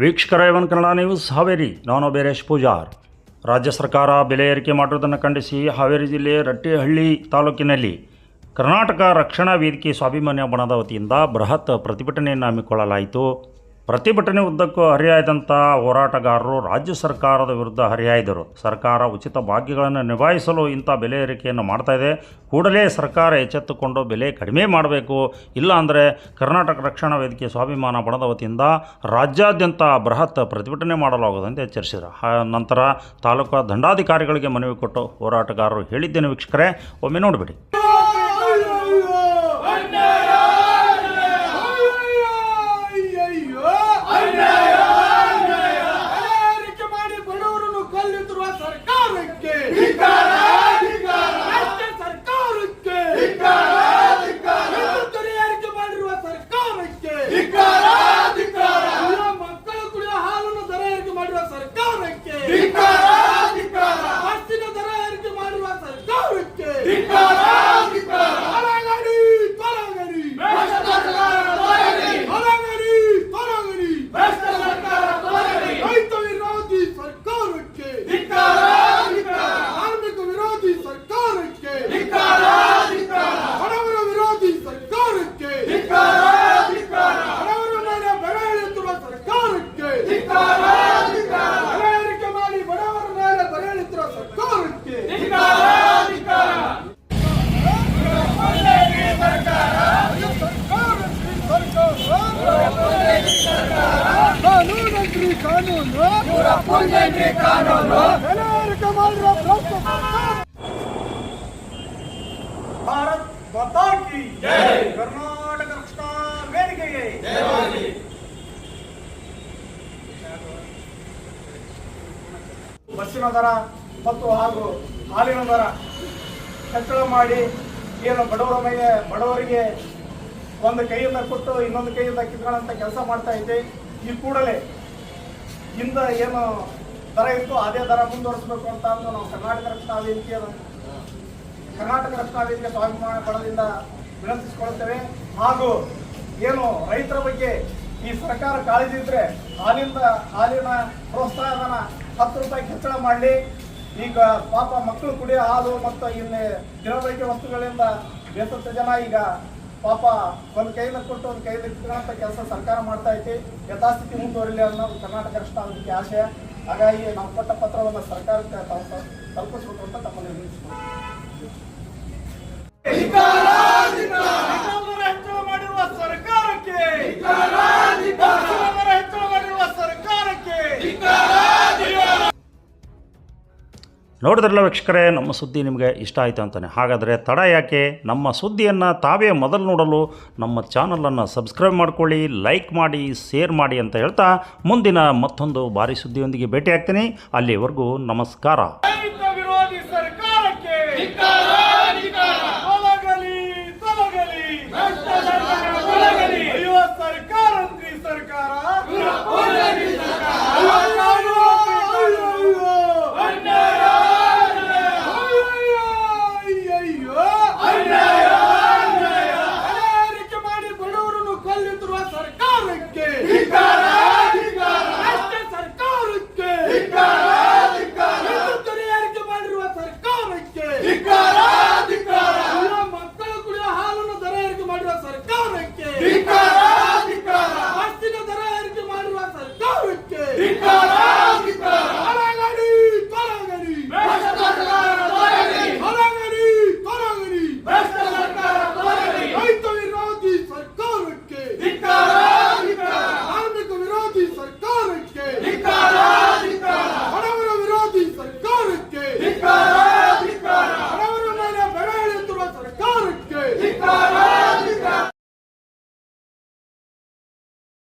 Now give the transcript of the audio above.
ವೀಕ್ಷಕರ ಇವನ್ ಕನ್ನಡ ನ್ಯೂಸ್, ಹಾವೇರಿ. ನಾನು ಬೇರೇಶ್ ಪೂಜಾರ್. ರಾಜ್ಯ ಸರ್ಕಾರ ಬೆಲೆ ಏರಿಕೆ ಮಾಡಿರುವುದನ್ನು ಖಂಡಿಸಿ ಹಾವೇರಿ ಜಿಲ್ಲೆ ರಟ್ಟಿಹಳ್ಳಿ ತಾಲೂಕಿನಲ್ಲಿ ಕರ್ನಾಟಕ ರಕ್ಷಣಾ ವೇದಿಕೆ ಸ್ವಾಭಿಮಾನ್ಯ ಬಣದ ವತಿಯಿಂದ ಬೃಹತ್ ಪ್ರತಿಭಟನೆಯನ್ನು ಹಮ್ಮಿಕೊಳ್ಳಲಾಯಿತು. ಪ್ರತಿಭಟನೆ ಉದ್ದಕ್ಕೂ ಹರಿಹಾಯ್ದಂಥ ಹೋರಾಟಗಾರರು ರಾಜ್ಯ ಸರ್ಕಾರದ ವಿರುದ್ಧ ಹರಿಯಾಯ್ದರು. ಸರ್ಕಾರ ಉಚಿತ ಭಾಗ್ಯಗಳನ್ನು ನಿಭಾಯಿಸಲು ಇಂಥ ಬೆಲೆ ಏರಿಕೆಯನ್ನು ಮಾಡ್ತಾ ಇದೆ. ಕೂಡಲೇ ಸರ್ಕಾರ ಎಚ್ಚೆತ್ತುಕೊಂಡು ಬೆಲೆ ಕಡಿಮೆ ಮಾಡಬೇಕು. ಇಲ್ಲಾಂದರೆ ಕರ್ನಾಟಕ ರಕ್ಷಣಾ ವೇದಿಕೆ ಸ್ವಾಭಿಮಾನ ಬಣದ ವತಿಯಿಂದ ರಾಜ್ಯಾದ್ಯಂತ ಬೃಹತ್ ಪ್ರತಿಭಟನೆ ಮಾಡಲಾಗುವುದಂತೆ ಎಚ್ಚರಿಸಿದರು. ನಂತರ ತಾಲೂಕು ದಂಡಾಧಿಕಾರಿಗಳಿಗೆ ಮನವಿ ಕೊಟ್ಟು ಹೋರಾಟಗಾರರು ಹೇಳಿದ್ದೇನೆ ವೀಕ್ಷಕರೇ, ಒಮ್ಮೆ ನೋಡಿಬಿಡಿ ಏರಿಕೆ ಮಾಡಿ ಬಡವರನ್ನು ಕೊಲ್ಲುತ್ತಿರುವ ಸರ್ಕಾರಕ್ಕೆ ರಾಜ್ಯ ಸರ್ಕಾರಕ್ಕೆ ವಿದ್ಯುತ್ ಏರಿಕೆ ಮಾಡಿರುವ ಸರ್ಕಾರಕ್ಕೆ ಎಲ್ಲ ಮಕ್ಕಳು ಕುಡಿಯುವ ಹಾಲನ್ನು ದರ ಏರಿಕೆ ಮಾಡಿರುವ ಸರ್ಕಾರಕ್ಕೆ ಬಸ್ಸಿನ ದರ ಏರಿಕೆ ಮಾಡಿರುವ ಸರ್ಕಾರಕ್ಕೆ ತೊಲಗಡಿ, ತೊಲಗಡಿ. ತೊಲಗಡಿ, ತೊಲಗಡಿ. ರೈತ ವಿರೋಧಿ ಸರ್ಕಾರಕ್ಕೆ ಕಾರ್ಮಿಕ ವಿರೋಧಿ ಸರ್ಕಾರಕ್ಕೆ ಬಡವರ ವಿರೋಧಿ ಸರ್ಕಾರಕ್ಕೆ ಬಡವರ ಮೇಲೆ ಬೆಲೆ ಇಳಿಸುವ ಸರ್ಕಾರಕ್ಕೆ ಬೆಲೆ ಏರಿಕೆ ಮಾಡಿ ಬಡವರ ಮೇಲೆ ಬೆಲೆ ಇಳಿಸುವ ಸರ್ಕಾರಕ್ಕೆ ಭಾರತ್ ಕರ್ನಾಟಕ ರಕ್ಷಣಾ ವೇದಿಕೆಗೆ ಬಸ್ಸಿನ ದರ ಮತ್ತು ಹಾಗೂ ಹಾಲಿನ ದರ ಹೆಚ್ಚಳ ಮಾಡಿ ಏನು ಬಡವರ ಮೇಲೆ ಬಡವರಿಗೆ ಒಂದು ಕೈಯಿಂದ ಕೊಟ್ಟು ಇನ್ನೊಂದು ಕೈಯಿಂದ ಕಿತ್ಕೊಳ್ಳೋಂಥ ಕೆಲಸ ಮಾಡ್ತಾ ಇದ್ದೆ. ಈ ಕೂಡಲೇ ಇಂದ ಏನು ದರ ಇತ್ತು ಅದೇ ದರ ಮುಂದುವರಿಸಬೇಕು ಅಂತ ಅಂದು ನಾವು ಕರ್ನಾಟಕ ರಕ್ಷಣಾ ವೇದಿಕೆಯ ಕರ್ನಾಟಕ ರಕ್ಷಣಾ ವೇದಿಕೆ ಸ್ವಾಭಿಮಾನ ಪಡದಿಂದ ವಿನಂತಿಸಿಕೊಳ್ಳುತ್ತೇವೆ. ಹಾಗೂ ಏನು ರೈತರ ಬಗ್ಗೆ ಈ ಸರ್ಕಾರ ಕಾಳಜಿ ಇದ್ರೆ ಹಾಲಿಂದ ಹಾಲಿನ ಪ್ರೋತ್ಸಾಹನ ಹತ್ತು ರೂಪಾಯಿ ಹೆಚ್ಚಳ ಮಾಡಲಿ. ಈಗ ಪಾಪ ಮಕ್ಕಳು ಕುಡಿಯೋ ಹಾಲು ಮತ್ತು ಇಲ್ಲಿ ದಿನಬಳಕೆ ವಸ್ತುಗಳಿಂದ ಬೇಸತ್ತ ಜನ ಈಗ ಪಾಪ ಒಂದು ಕೈಲಿ ಕೊಟ್ಟು ಒಂದು ಕೈಲಿ ಇಟ್ಕೊಳ್ಳೋಂಥ ಕೆಲಸ ಸರ್ಕಾರ ಮಾಡ್ತಾ ಐತಿ. ಯಥಾಸ್ಥಿತಿ ಮುಂದುವರಿಲಿ ಅನ್ನೋದು ಕರ್ನಾಟಕ ರಷ್ಟ ಅನ್ನೋದಕ್ಕೆ ಆಶಯ ಹಾಗಾಗಿ ನಾವು ಕೊಟ್ಟ ಪತ್ರವನ್ನು ಸರ್ಕಾರಕ್ಕೆ ತಲುಪಿಸ್ಬೇಕು ಅಂತ ತಮ್ಮಲ್ಲಿ ನೋಡಿದ್ರಲ್ಲ ವೀಕ್ಷಕರೇ, ನಮ್ಮ ಸುದ್ದಿ ನಿಮಗೆ ಇಷ್ಟ ಆಯಿತು ಅಂತಾನೆ. ಹಾಗಾದರೆ ತಡ ಯಾಕೆ? ನಮ್ಮ ಸುದ್ದಿಯನ್ನು ತಾವೇ ಮೊದಲು ನೋಡಲು ನಮ್ಮ ಚಾನಲನ್ನು ಸಬ್ಸ್ಕ್ರೈಬ್ ಮಾಡ್ಕೊಳ್ಳಿ, ಲೈಕ್ ಮಾಡಿ, ಶೇರ್ ಮಾಡಿ ಅಂತ ಹೇಳ್ತಾ ಮುಂದಿನ ಮತ್ತೊಂದು ಭಾರಿ ಸುದ್ದಿಯೊಂದಿಗೆ ಭೇಟಿಯಾಗ್ತೀನಿ. ಅಲ್ಲಿವರೆಗೂ ನಮಸ್ಕಾರ.